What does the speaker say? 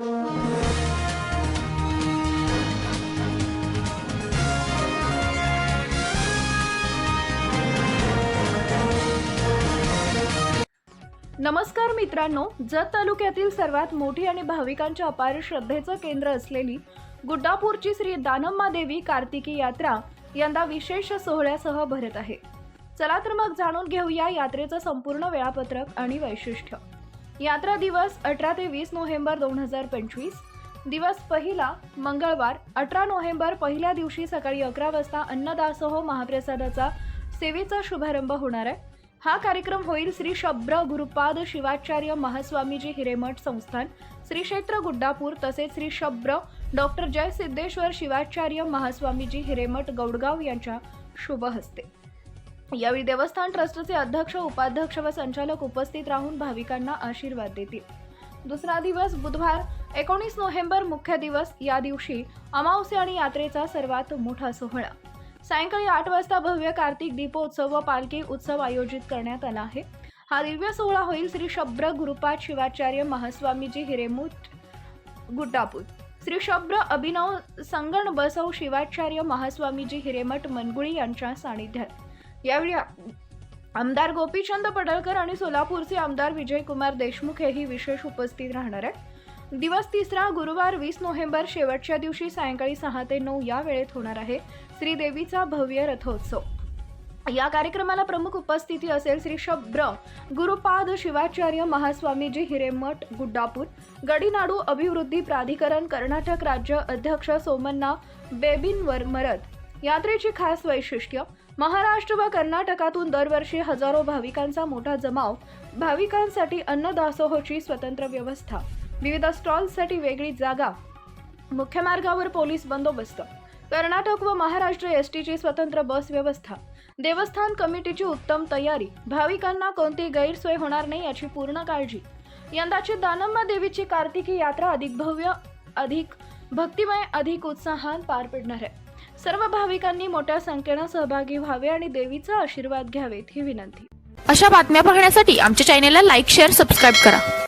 नमस्कार मित्रांनो जत तालुक्यातील सर्वात मोठी आणि भाविकांच्या अपार श्रद्धेचं केंद्र असलेली गुड्डापूरची श्री दानम्मा देवी कार्तिकी यात्रा यंदा विशेष सोहळ्यासह भरत आहे. चला तर मग जाणून घेऊया यात्रेचं संपूर्ण वेळापत्रक आणि वैशिष्ट्य. यात्रा दिवस अठरा ते वीस नोव्हेंबर दोन हजार पंचवीस. दिवस पहिला मंगळवार अठरा नोव्हेंबर पहिल्या दिवशी सकाळी अकरा वाजता अन्नदासोह महाप्रसादाचा सेवेचा शुभारंभ होणार आहे. हा कार्यक्रम होईल श्री शब्र गुरुपाद शिवाचार्य महास्वामीजी हिरेमठ संस्थान श्री क्षेत्र गुड्डापूर तसेच श्री शब्र डॉक्टर जय सिद्धेश्वर शिवाचार्य महास्वामीजी हिरेमठ गौडगाव यांच्या शुभ हस्ते. यावेळी देवस्थान ट्रस्टचे अध्यक्ष उपाध्यक्ष व संचालक उपस्थित राहून भाविकांना आशीर्वाद देतील. दुसरा दिवस बुधवार एकोणीस नोव्हेंबर मुख्य दिवस. या दिवशी अमावस्या आणि यात्रेचा सर्वात मोठा सोहळा. सायंकाळी आठ वाजता भव्य कार्तिक दीपोत्सव व पालखी उत्सव आयोजित करण्यात आला आहे. हा दिव्य सोहळा होईल श्री शब्र गुरुपाद शिवाचार्य महास्वामीजी हिरेमुठ गुड्डापूर. श्री शब्र अभिनव संगण बसव शिवाचार्य महास्वामीजी हिरेमठ मनगुळी यांच्या सानिध्यात. यावेळी आमदार गोपीचंद पडळकर आणि सोलापूरचे आमदार विजयकुमार देशमुख हेही विशेष उपस्थित राहणार आहेत. दिवस तिसरा गुरुवार वीस नोव्हेंबर शेवटच्या दिवशी सायंकाळी सहा ते नऊ या वेळेत होणार आहे श्रीदेवीचा भव्य रथोत्सव. या कार्यक्रमाला प्रमुख उपस्थिती असेल श्री शब्र गुरुपाद शिवाचार्य महास्वामीजी हिरेमठ गुड्डापूर गडीनाडू अभिवृद्धी प्राधिकरण कर्नाटक राज्य अध्यक्ष सोमन्ना बेबिनवर मरद यात्रेची खास वैशिष्ट्य महाराष्ट्र व कर्नाटकातून दरवर्षी हजारो भाविकांचा मोठा जमाव भाविकांसाठी अन्नदासोहची स्वतंत्र व्यवस्था विविध स्टॉल्ससाठी वेगळी जागा मुख्य मार्गावर पोलीस बंदोबस्त कर्नाटक व महाराष्ट्र एस टीची स्वतंत्र बस व्यवस्था देवस्थान कमिटीची उत्तम तयारी भाविकांना कोणती गैरसोय होणार नाही याची पूर्ण काळजी. यंदाची दानम्मा देवीची कार्तिकी यात्रा अधिक भव्य अधिक भक्तिमय अधिक उत्साहात पार पडणार आहे. सर्व भाविकांनी मोठ्या संख्येनं सहभागी व्हावे आणि देवीचा आशीर्वाद घ्यावेत ही विनंती. अशा बातम्या पाहण्यासाठी आमच्या चॅनेलला लाईक शेअर सबस्क्राईब करा.